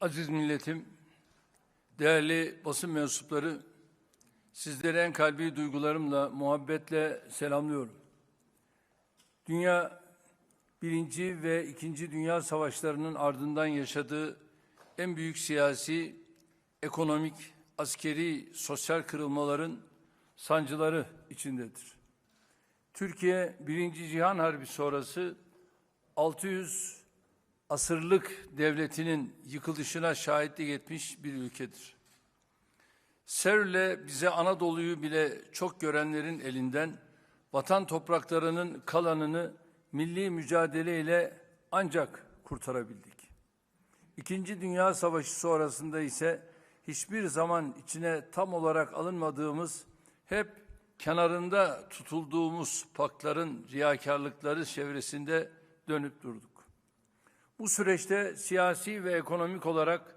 Aziz milletim, değerli basın mensupları, sizleri en kalbi duygularımla, muhabbetle selamlıyorum. Dünya, birinci ve ikinci dünya savaşlarının ardından yaşadığı en büyük siyasi, ekonomik, askeri, sosyal kırılmaların sancıları içindedir. Türkiye, birinci Cihan Harbi sonrası 600 asırlık devletinin yıkılışına şahitlik etmiş bir ülkedir. Sevr'le bize Anadolu'yu bile çok görenlerin elinden vatan topraklarının kalanını milli mücadeleyle ancak kurtarabildik. İkinci Dünya Savaşı sonrasında ise hiçbir zaman içine tam olarak alınmadığımız, hep kenarında tutulduğumuz pakların riyakarlıkları çevresinde dönüp durduk. Bu süreçte siyasi ve ekonomik olarak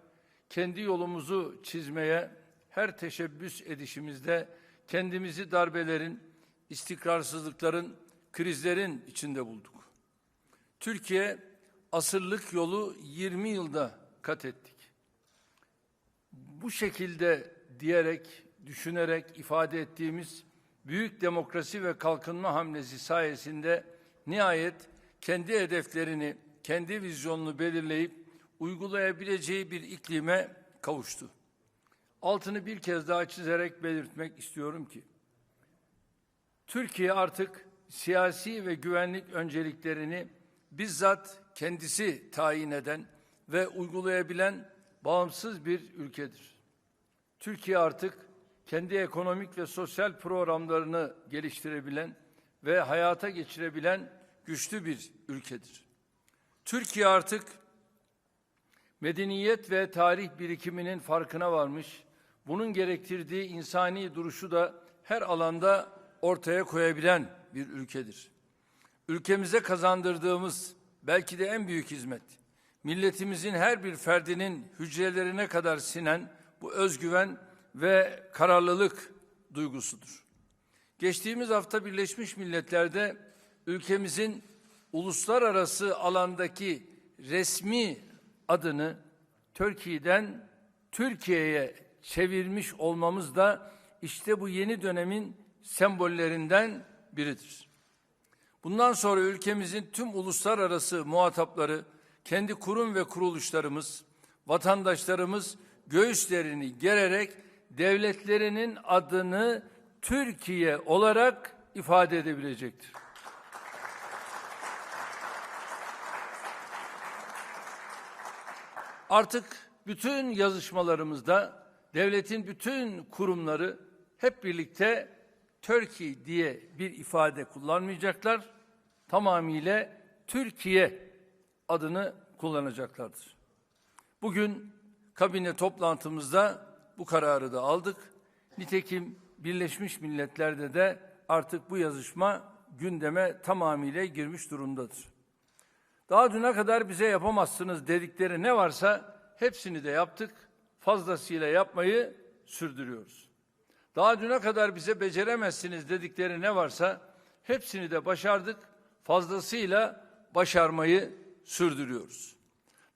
kendi yolumuzu çizmeye her teşebbüs edişimizde kendimizi darbelerin, istikrarsızlıkların, krizlerin içinde bulduk. Türkiye asırlık yolu 20 yılda kat ettik. Bu şekilde diyerek, düşünerek ifade ettiğimiz büyük demokrasi ve kalkınma hamlesi sayesinde nihayet kendi hedeflerini, kendi vizyonunu belirleyip uygulayabileceği bir iklime kavuştu. Altını bir kez daha çizerek belirtmek istiyorum ki Türkiye artık siyasi ve güvenlik önceliklerini bizzat kendisi tayin eden ve uygulayabilen bağımsız bir ülkedir. Türkiye artık kendi ekonomik ve sosyal programlarını geliştirebilen ve hayata geçirebilen güçlü bir ülkedir. Türkiye artık medeniyet ve tarih birikiminin farkına varmış, bunun gerektirdiği insani duruşu da her alanda ortaya koyabilen bir ülkedir. Ülkemize kazandırdığımız belki de en büyük hizmet, milletimizin her bir ferdinin hücrelerine kadar sinen bu özgüven ve kararlılık duygusudur. Geçtiğimiz hafta Birleşmiş Milletler'de ülkemizin uluslararası alandaki resmi adını Türkiye'den Türkiye'ye çevirmiş olmamız da işte bu yeni dönemin sembollerinden biridir. Bundan sonra ülkemizin tüm uluslararası muhatapları, kendi kurum ve kuruluşlarımız, vatandaşlarımız göğüslerini gererek devletlerinin adını Türkiye olarak ifade edebilecektir. Artık bütün yazışmalarımızda devletin bütün kurumları hep birlikte Türkiye diye bir ifade kullanmayacaklar. Tamamıyla Türkiye adını kullanacaklardır. Bugün kabine toplantımızda bu kararı da aldık. Nitekim Birleşmiş Milletler'de de artık bu yazışma gündeme tamamıyla girmiş durumdadır. Daha düne kadar bize yapamazsınız dedikleri ne varsa hepsini de yaptık. Fazlasıyla yapmayı sürdürüyoruz. Daha düne kadar bize beceremezsiniz dedikleri ne varsa hepsini de başardık. Fazlasıyla başarmayı sürdürüyoruz.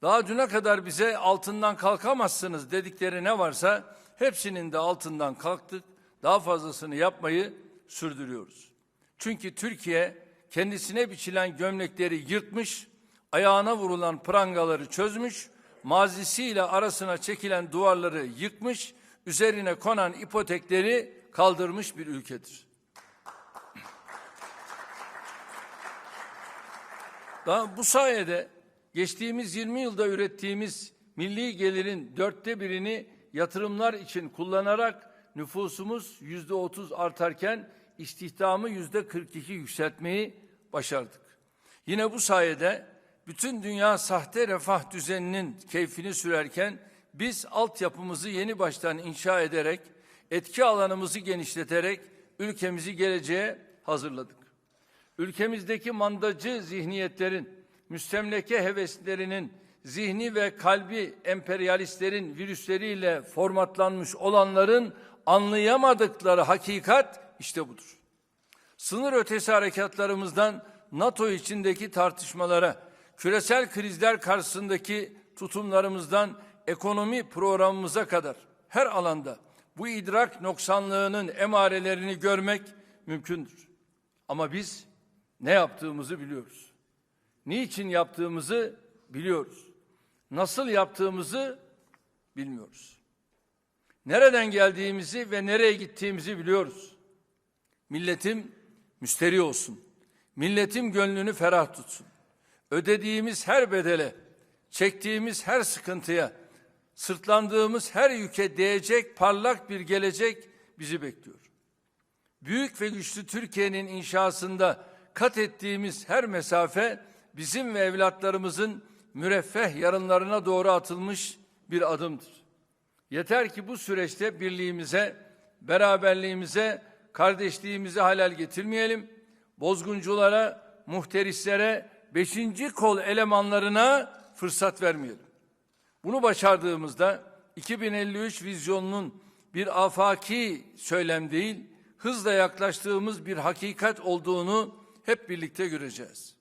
Daha düne kadar bize altından kalkamazsınız dedikleri ne varsa hepsinin de altından kalktık. Daha fazlasını yapmayı sürdürüyoruz. Çünkü Türkiye kendisine biçilen gömlekleri yırtmış, ayağına vurulan prangaları çözmüş, mazisiyle arasına çekilen duvarları yıkmış, üzerine konan ipotekleri kaldırmış bir ülkedir. Daha bu sayede geçtiğimiz 20 yılda ürettiğimiz milli gelirin dörtte birini yatırımlar için kullanarak nüfusumuz yüzde otuz artarken istihdamı yüzde 42 yükseltmeyi başardık. Yine bu sayede bütün dünya sahte refah düzeninin keyfini sürerken biz altyapımızı yeni baştan inşa ederek, etki alanımızı genişleterek ülkemizi geleceğe hazırladık. Ülkemizdeki mandacı zihniyetlerin, müstemleke heveslerinin, zihni ve kalbi emperyalistlerin virüsleriyle formatlanmış olanların anlayamadıkları hakikat işte budur. Sınır ötesi harekatlarımızdan NATO içindeki tartışmalara, küresel krizler karşısındaki tutumlarımızdan ekonomi programımıza kadar her alanda bu idrak noksanlığının emarelerini görmek mümkündür. Ama biz ne yaptığımızı biliyoruz. Niçin yaptığımızı biliyoruz. Nasıl yaptığımızı bilmiyoruz. Nereden geldiğimizi ve nereye gittiğimizi biliyoruz. Milletim müsteri olsun. Milletim gönlünü ferah tutsun. Ödediğimiz her bedele, çektiğimiz her sıkıntıya, sırtlandığımız her yüke değecek parlak bir gelecek bizi bekliyor. Büyük ve güçlü Türkiye'nin inşasında kat ettiğimiz her mesafe bizim ve evlatlarımızın müreffeh yarınlarına doğru atılmış bir adımdır. Yeter ki bu süreçte birliğimize, beraberliğimize, kardeşliğimize halel getirmeyelim. Bozgunculara, muhterislere, beşinci kol elemanlarına fırsat vermeyelim. Bunu başardığımızda 2053 vizyonunun bir afaki söylem değil, hızla yaklaştığımız bir hakikat olduğunu hep birlikte göreceğiz.